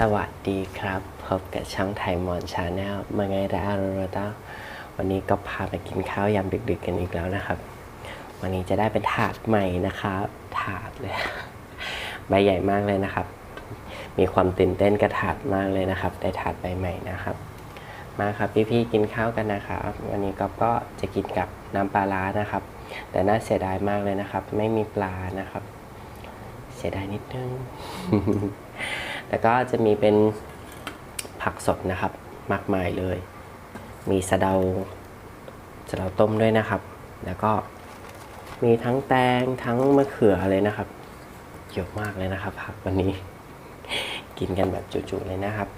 สวัสดีครับ พบกับช่องไทยมอนชาแนลมาไงระอารุรตาวันนี้ก็พาไปกินข้าวยามดึกๆกันอีกแล้วนะครับ วันนี้จะได้เป็นถาดใหม่นะครับถาดเลย ใบใหญ่มากเลยนะครับ มีความตื่นเต้นกระถาดมากเลยนะครับ ได้ถาดใบใหม่นะครับ มาครับพี่ๆกินข้าวกันนะครับ วันนี้ก็ก็จะกินกับน้ำปลาร้านะครับ แต่น่าเสียดายมากเลยนะครับ ไม่มีปลานะครับ เสียดายนิดนึง แล้วก็จะมีเป็นผักสดนะครับ มากมายเลย มีสะเดาสะเดาต้มด้วยนะครับ แล้วก็มีทั้งแตงทั้งมะเขือเลยนะครับเยอะมากเลยนะครับ ผักวันนี้ กินกันแบบจุๆเลยนะครับ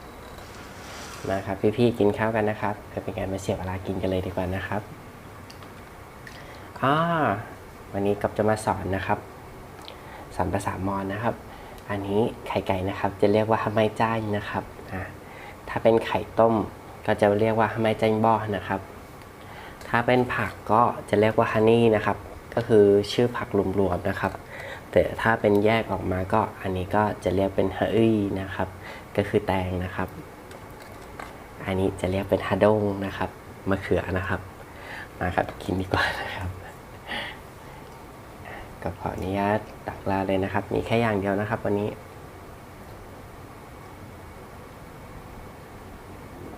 มาครับพี่ๆกินข้าวกันนะครับเพื่อเป็นการมาเสียเวลากินกันเลยดีกว่านะครับอ่าวันนี้กับจะมาสอนนะครับสอนภาษามอญนะครับ อันนี้ไข่ไก่นะครับ จะเรียกว่าฮามายจ้ายนะครับอ่าถ้าเป็นไข่ต้มก็จะเรียกว่าฮามายจ้ายบอนะครับ ถ้าเป็นผักก็จะเรียกว่าฮันนี่นะครับ ก็คือชื่อผักรวมๆนะครับ แต่ถ้าเป็นแยกออกมาก็อันนี้ก็จะเรียกเป็นฮะอี้นะครับ ก็คือแตงนะครับ อันนี้จะเรียกเป็นฮาดงนะครับมะเขือนะครับ มาครับกินดีกว่านะครับ ก็ขออนุญาตตักลาเลยนะครับ มีแค่อย่างเดียวนะครับ วันนี้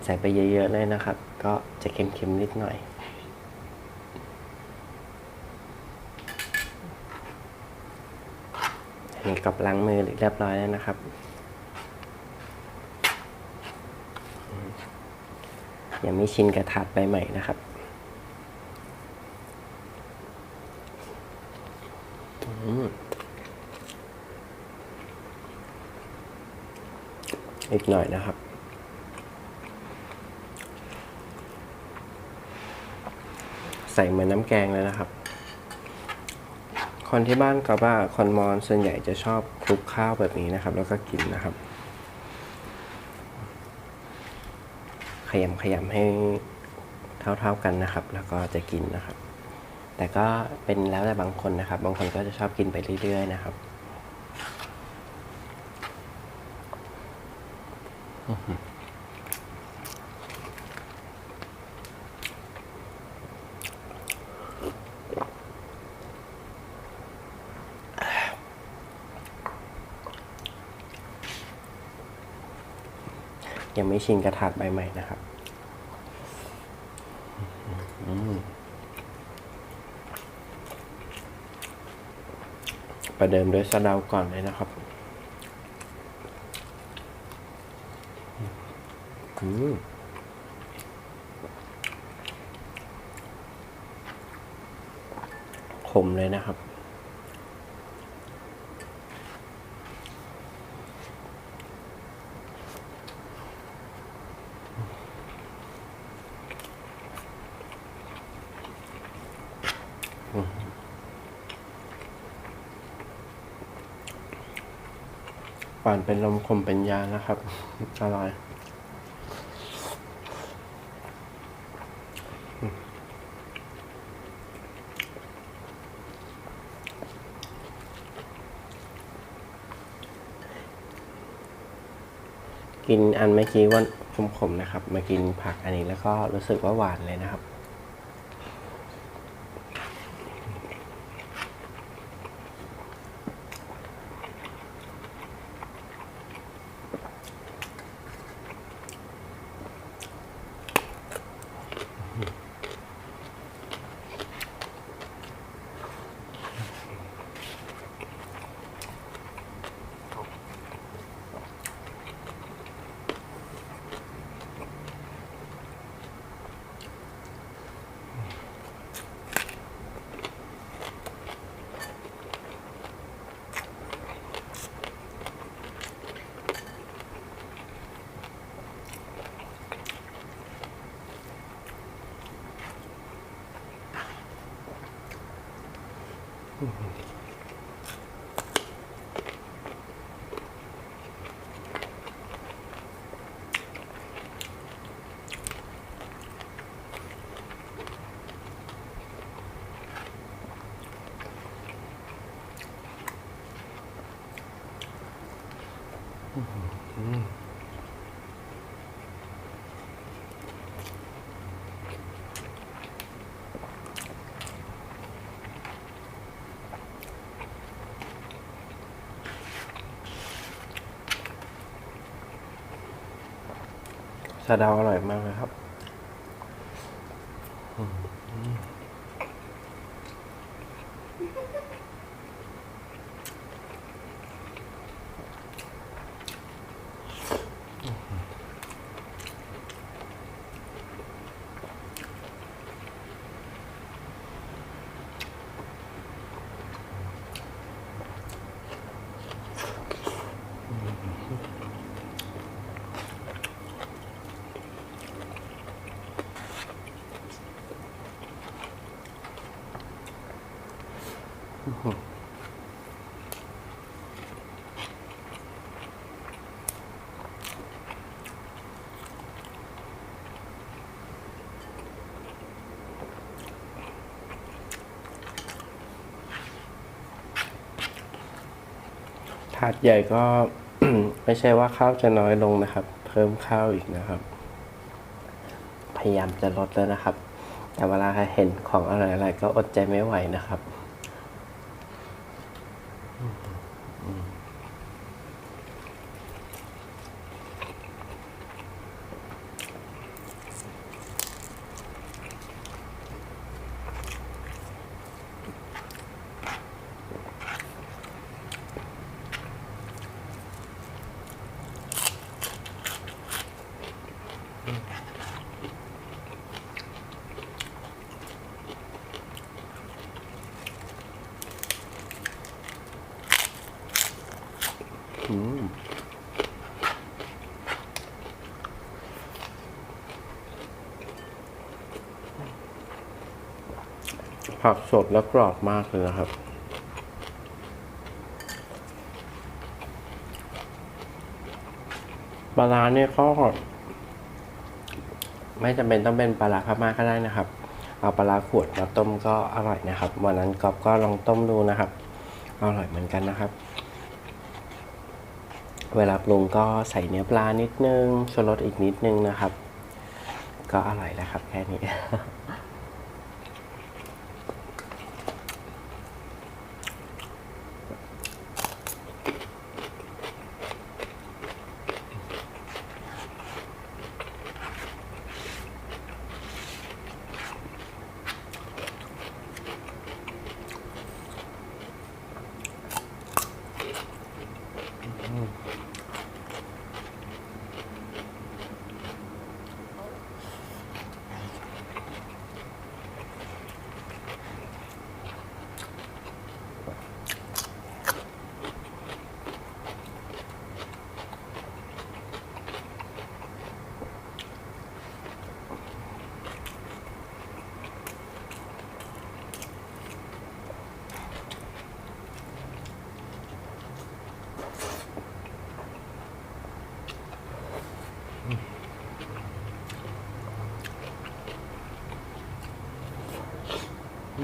ใส่ไปเยอะๆเลยนะครับ ก็จะเค็มๆนิดหน่อยอันนี้กับล้างมือเรียบร้อยแล้วนะครับ ยังไม่ชินกระถาดใบใหม่นะครับ อีกหน่อยนะครับ ใส่เหมือนน้ำแกงเลยนะครับ คนที่บ้านก็ว่าคนมอญส่วนใหญ่จะชอบคลุกข้าวแบบนี้นะครับ แล้วก็กินนะครับ ขยำขยำให้เท่าๆกันนะครับ แล้วก็จะกินนะครับ แต่ก็เป็นแล้วแต่บางคนนะครับ บางคนก็จะชอบกินไปเรื่อยๆนะครับอื้อหือ ยังไม่ชินกระถาดใบใหม่นะครับประเดิมด้วยสะเดาก่อนเลยนะครับอืม ขมเลยนะครับปั่นเป็นลมคมเป็นยานะครับ อร่อย กินอันเมื่อกี้ว่าขมๆนะครับ มากินผักอันนี้แล้วก็รู้สึกว่าหวานเลยนะครับ อ สะเดาอร่อยมากเลยครับาดใหญ่ก็ไม่ใช่ว่าข้าวจะน้อยลงนะครับ เพิ่มข้าวอีกนะครับ พยายามจะลดแล้วนะครับ แต่เวลาเห็นของอะไรๆก็อดใจไม่ไหวนะครับ ผักสดและกรอบมากเลยนะครับ ปลาร้าเนี่ยก็ไม่จำเป็นต้องเป็นปลาร้าพม่าก็ได้นะครับ เอาปลาร้าขวดมาต้มก็อร่อยนะครับ วันนั้นก๊อฟก็ลองต้มดูนะครับ อร่อยเหมือนกันนะครับ เวลาปรุงก็ใส่เนื้อปลานิดนึงชูรสอีกนิดนึงนะครับ ก็อร่อยแล้วครับแค่นี้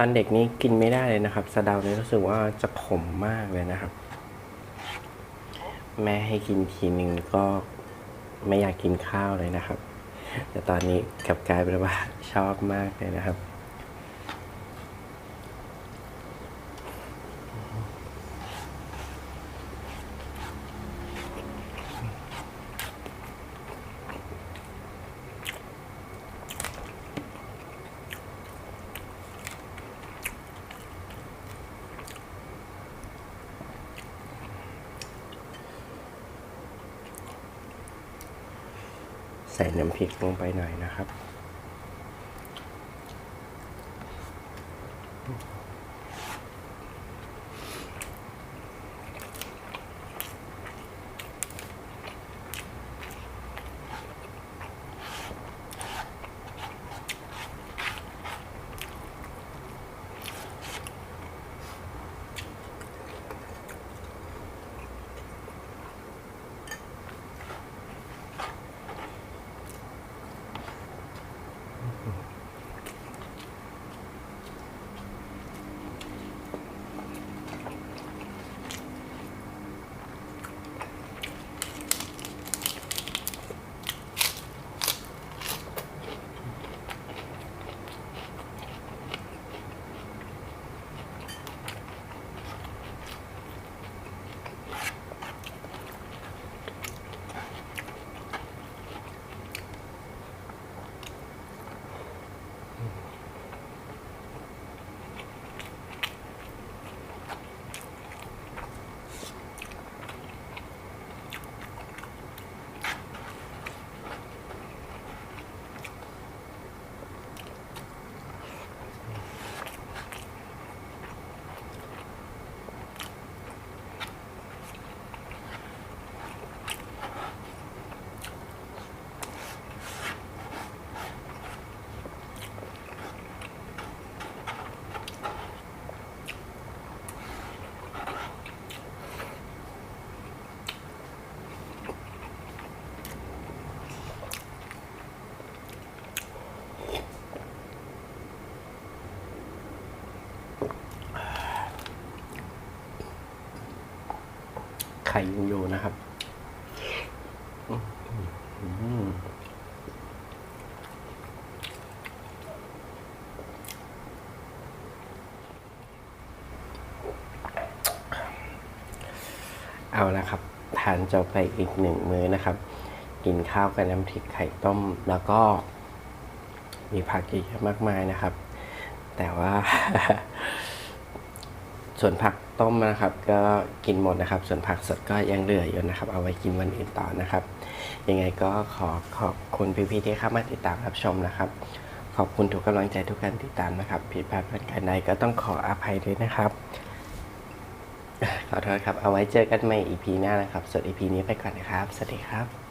ตอนเด็กนี้กินไม่ได้เลยนะครับ สะเดาเนี่ยรู้สึกว่าจะขมมากเลยนะครับ แม่ให้กินทีหนึ่งก็ไม่อยากกินข้าวเลยนะครับ แต่ตอนนี้กลับกลายเป็นว่าชอบมากเลยนะครับ ใส่น้ำพริกลงไปหน่อยนะครับ ข่ยังอยู่นะครับเอาละครับทานจบไปอีกหนึ่งมื้อนะครับ กินข้าวกับน้ำพริกไข่ต้ม แล้วก็มีผักเยอะๆมากมายนะครับ แต่ว่า ส่วนผักต้มนะครับ ก็กินหมดนะครับ ส่วนผักสดก็ยังเหลืออยู่นะครับ เอาไว้กินวันอื่นต่อนะครับ ยังไงก็ขอขอบคุณพี่ๆที่เข้ามาติดตามรับชมนะครับ ขอบคุณทุกกำลังใจทุกการติดตามนะครับผิดพลาดประการใดก็ต้องขออภัยด้วยนะครับขอโทษครับ เอาไว้เจอกันใหม่ EP หน้านะครับส่วน EP นี้ไปก่อนนะครับ สวัสดีครับ